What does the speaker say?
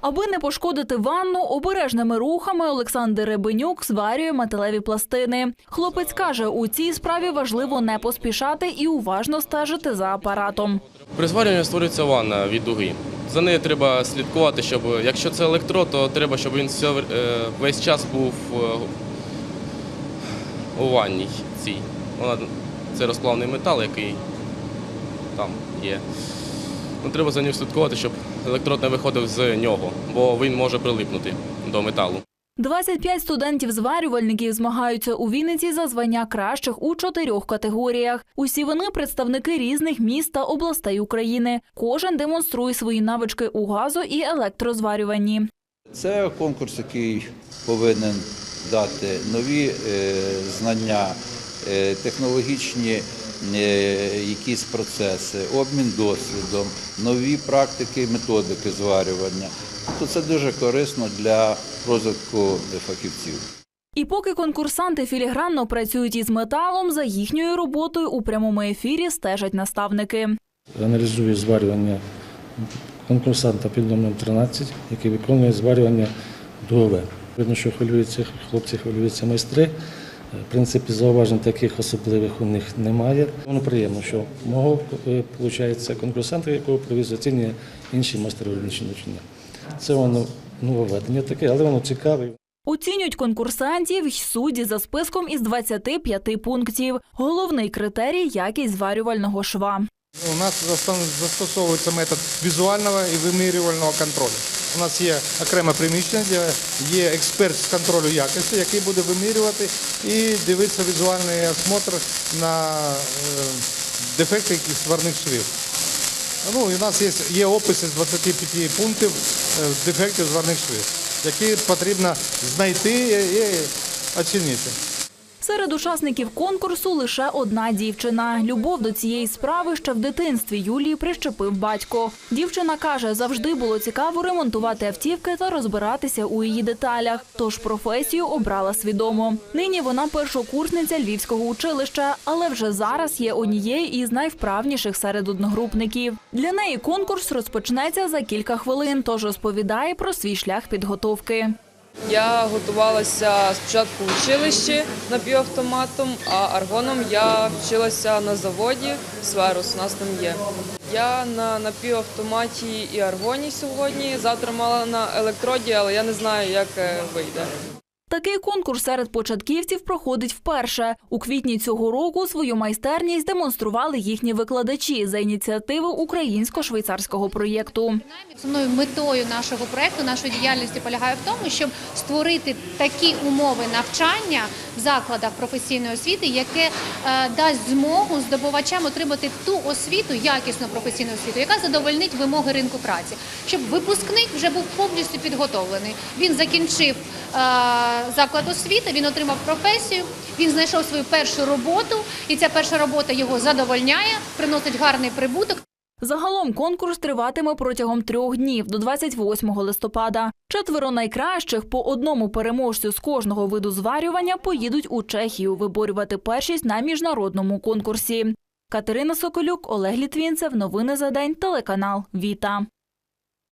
Аби не пошкодити ванну, обережними рухами Олександр Ребенюк зварює металеві пластини. Хлопець каже, у цій справі важливо не поспішати і уважно стежити за апаратом. При зварюванні створюється ванна від дуги. За нею треба слідкувати, щоб якщо це електрод, то треба, щоб він е, весь час був е, у ванні цій. Це розплавний метал, який там є. Ну, треба за ним слідкувати, щоб електрод не виходив з нього, бо він може прилипнути до металу. 25 студентів-зварювальників змагаються у Вінниці за звання кращих у чотирьох категоріях. Усі вони представники різних міст та областей України. Кожен демонструє свої навички у газо і електрозварюванні. Це конкурс, який повинен дати нові е, знання, е, технологічні якісь процеси, обмін досвідом, нові практики і методики зварювання. То це дуже корисно для розвитку фахівців. І поки конкурсанти філігранно працюють із металом, за їхньою роботою у прямому ефірі стежать наставники. аналізую зварювання конкурсанта під номером 13, який виконує зварювання дугове. Видно, що хвилюються хлопці, хвилюються майстри. В принципі, зауважень таких особливих у них немає. Воно приємно, що мого виходить, конкурсанта, якого привіз, оцінює інші майстри виробничі навчання. Це воно нововведення таке, але воно цікаве. Оцінюють конкурсантів й судді за списком із 25 пунктів. Головний критерій якість зварювального шва. У нас застан- застосовується метод візуального і вимірювального контролю. У нас є окреме приміщення, де є експерт з контролю якості, який буде вимірювати і дивитися візуальний осмотр на е, дефекти сварних швів. Ну, і у нас є, є описи з 25 пунктів е, дефектів зварних швів, які потрібно знайти і оцінити. Серед учасників конкурсу лише одна дівчина. Любов до цієї справи ще в дитинстві Юлії прищепив батько. Дівчина каже, завжди було цікаво ремонтувати автівки та розбиратися у її деталях. Тож професію обрала свідомо. Нині вона першокурсниця львівського училища, але вже зараз є однією із найвправніших серед одногрупників. Для неї конкурс розпочнеться за кілька хвилин, тож розповідає про свій шлях підготовки. Я готувалася спочатку в училищі напівавтоматом, а аргоном я вчилася на заводі Сверус, у нас там є. Я на напівавтоматі і аргоні сьогодні. Завтра мала на електроді, але я не знаю, як е, вийде. Такий конкурс серед початківців проходить вперше. У квітні цього року свою майстерність демонстрували їхні викладачі за ініціативи українсько-швейцарського проєкту. Основною метою нашого проекту, нашої діяльності полягає в тому, щоб створити такі умови навчання закладах професійної освіти, яке е, дасть змогу здобувачам отримати ту освіту, якісну професійну освіту, яка задовольнить вимоги ринку праці, щоб випускник вже був повністю підготовлений. Він закінчив е, заклад освіти, він отримав професію, він знайшов свою першу роботу, і ця перша робота його задовольняє, приносить гарний прибуток. Загалом конкурс триватиме протягом трьох днів до 28 листопада. Четверо найкращих по одному переможцю з кожного виду зварювання поїдуть у Чехію виборювати першість на міжнародному конкурсі. Катерина Соколюк, Олег Літвінцев. Новини за день. Телеканал Віта.